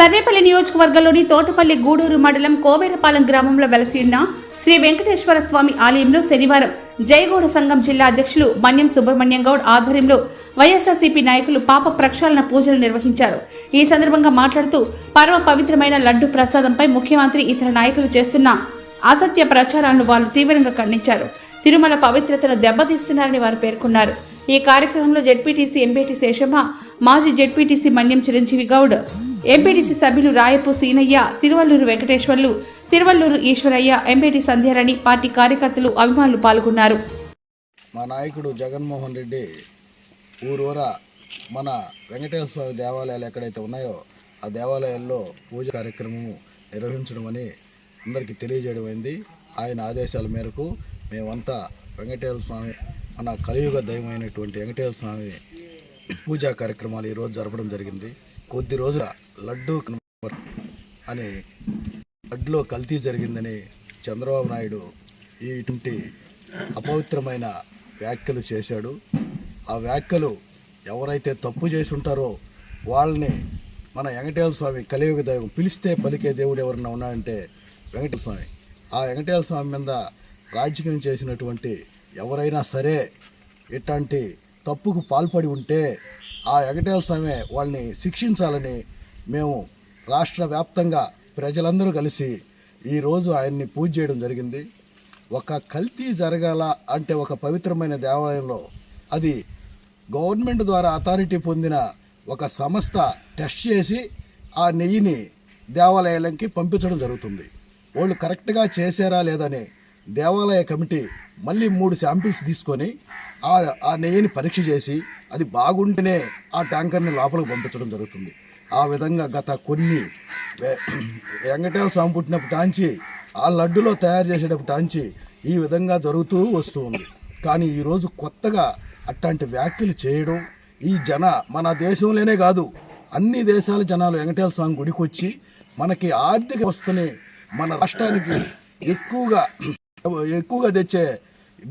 సర్వేపల్లి నియోజకవర్గంలోని తోటపల్లి గూడూరు మండలం కోవేరపాలెం గ్రామంలో వెలసి ఉన్న శ్రీ వెంకటేశ్వర స్వామి ఆలయంలో శనివారం జయగౌడ సంఘం జిల్లా అధ్యక్షులు మన్యం సుబ్రహ్మణ్యం గౌడ్ ఆధ్వర్యంలో వైఎస్ఆర్సీపీ నాయకులు పాప ప్రక్షాళన పూజలు నిర్వహించారు. ఈ సందర్భంగా మాట్లాడుతూ పరమ పవిత్రమైన లడ్డు ప్రసాదంపై ముఖ్యమంత్రి ఇతర నాయకులు చేస్తున్న అసత్య ప్రచారాలను వాళ్ళు తీవ్రంగా ఖండించారు. తిరుమల పవిత్రతను దెబ్బతీస్తున్నారని వారు పేర్కొన్నారు. ఈ కార్యక్రమంలో జెడ్పీటీసీ ఎంపీటీ శేషమ్మ మాజీ జెడ్పీటీసీ మన్యం చిరంజీవి గౌడ్ ఎంపీటీసీ సభ్యులు రాయపు సీనయ్య తిరువల్లూరు వెంకటేశ్వర్లు తిరువల్లూరు ఈశ్వరయ్య ఎంపీటీ సంధ్యారాణి పార్టీ కార్యకర్తలు అభిమానులు పాల్గొన్నారు. మా నాయకుడు జగన్మోహన్ రెడ్డి ఊరూర మన వెంకటేశ్వర స్వామి దేవాలయాలు ఎక్కడైతే ఉన్నాయో ఆ దేవాలయాల్లో పూజ కార్యక్రమం నిర్వహించడం అని అందరికీ తెలియజేయడం అయింది. ఆయన ఆదేశాల మేరకు మేమంతా వెంకటేశ్వర స్వామి మన కలియుగ దైవమైనటువంటి వెంకటేశ్వర స్వామి పూజా కార్యక్రమాలు ఈరోజు జరపడం జరిగింది. కొద్ది రోజుల లడ్డూ కన్వర్ అని లడ్డులో కల్తీ జరిగిందని చంద్రబాబు నాయుడు ఈ ఇటువంటి అపవిత్రమైన వ్యాఖ్యలు చేశాడు. ఆ వ్యాఖ్యలు ఎవరైతే తప్పు చేసి ఉంటారో వాళ్ళని మన వెంకటేశ్వర స్వామి కలియుగ దైవం పిలిస్తే పలికే దేవుడు ఎవరన్నా ఉన్నాడంటే వెంకటేశ్వర స్వామి. ఆ వెంకటేశ్వర స్వామి మీద రాజకీయం చేసినటువంటి ఎవరైనా సరే ఇట్లాంటి తప్పుకు పాల్పడి ఉంటే ఆ వెంకటేశ్వర స్వామి వాళ్ళని శిక్షించాలని మేము రాష్ట్ర వ్యాప్తంగా ప్రజలందరూ కలిసి ఈరోజు ఆయన్ని పూజ చేయడం జరిగింది. ఒక కల్తీ జరగాల అంటే ఒక పవిత్రమైన దేవాలయంలో అది గవర్నమెంట్ ద్వారా అథారిటీ పొందిన ఒక సంస్థ టెస్ట్ చేసి ఆ నెయ్యిని దేవాలయాలకి పంపించడం జరుగుతుంది. వాళ్ళు కరెక్ట్గా చేశారా లేదని దేవాలయ కమిటీ మళ్ళీ మూడు శాంపిల్స్ తీసుకొని ఆ ఆ నెయ్యిని పరీక్ష చేసి అది బాగుంటేనే ఆ ట్యాంకర్ని లోపలికి పంపించడం జరుగుతుంది. ఆ విధంగా గత కొన్ని వెంకటేశ్వర స్వామి పుట్టినప్పటి నుంచి ఆ లడ్డులో తయారు చేసేటప్పటి నుంచి ఈ విధంగా జరుగుతూ వస్తూ ఉంది. కానీ ఈరోజు కొత్తగా అట్లాంటి వ్యాఖ్యలు చేయడం ఈ జన మన దేశంలోనే కాదు అన్ని దేశాల జనాలు వెంకటేశ్వర స్వామి గుడికి వచ్చి మనకి ఆర్థిక వ్యవస్థని మన రాష్ట్రానికి ఎక్కువగా ఎక్కువగా తెచ్చే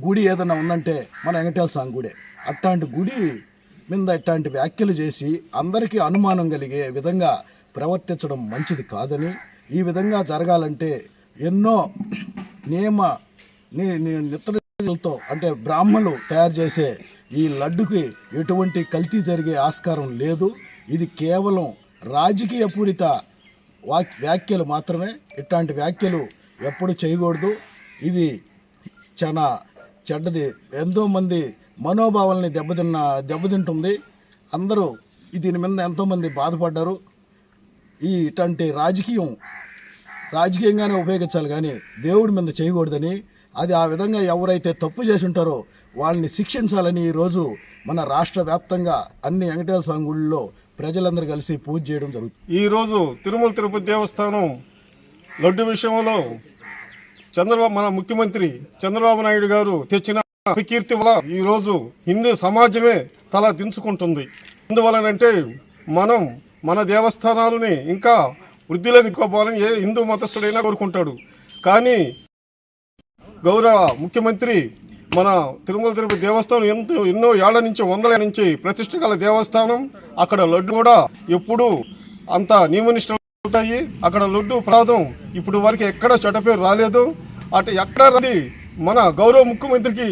గుడి ఏదైనా ఉందంటే మన వెంకటేశ్వర స్వామి గుడే. అట్లాంటి గుడి మీద ఇట్లాంటి వ్యాఖ్యలు చేసి అందరికీ అనుమానం కలిగే విధంగా ప్రవర్తించడం మంచిది కాదని ఈ విధంగా జరగాలంటే ఎన్నో నియమ ని- అంటే బ్రాహ్మణులు తయారు చేసే ఈ లడ్డుకి ఎటువంటి కల్తీ జరిగే ఆస్కారం లేదు. ఇది కేవలం రాజకీయ పూరిత వాక్ వ్యాఖ్యలు మాత్రమే. ఇట్లాంటి వ్యాఖ్యలు ఎప్పుడు చేయకూడదు. ఇది చాలా చెడ్డది. ఎంతోమంది మనోభావాలని మనోభావాల్ని దెబ్బతిన్న దెబ్బతింటుంది. అందరూ దీని మీద ఎంతోమంది బాధపడ్డారు. ఈ ఇటువంటి రాజకీయం రాజకీయంగానే ఉపయోగించాలి కానీ దేవుడి మీద చేయకూడదని అది ఆ విధంగా ఎవరైతే తప్పు చేసి ఉంటారో వాళ్ళని శిక్షించాలని ఈరోజు మన రాష్ట్ర వ్యాప్తంగా అన్ని వెంకటేశ్వర స్వామి గుళ్ళలో ప్రజలందరూ కలిసి పూజ చేయడం జరుగుతుంది. ఈరోజు తిరుమల తిరుపతి దేవస్థానం లడ్డు విషయంలో చంద్రబాబు మన ముఖ్యమంత్రి చంద్రబాబు నాయుడు గారు తెచ్చిన కీర్తి వల్ల ఈరోజు హిందూ సమాజమే తల దించుకుంటుంది. ఎందువలనంటే మనం మన దేవస్థానాలని ఇంకా వృద్ధిలోకి ఎత్తుకోవాలని ఏ హిందూ మతస్థుడైనా కోరుకుంటాడు. కానీ గౌరవ ముఖ్యమంత్రి మన తిరుమల తిరుపతి దేవస్థానం ఎంతో ఎన్నో ఏళ్ళ నుంచి వందల నుంచి ప్రతిష్ట గల దేవస్థానం అక్కడ లడ్డు కూడా ఎప్పుడు అంత నియమనిష్ట ఉంటాయి. అక్కడ లడ్డు ప్రాదం ఇప్పుడు వరకు ఎక్కడ చెడ్డ పేరు రాలేదు. అటు ఎక్కడ మన గౌరవ ముఖ్యమంత్రికి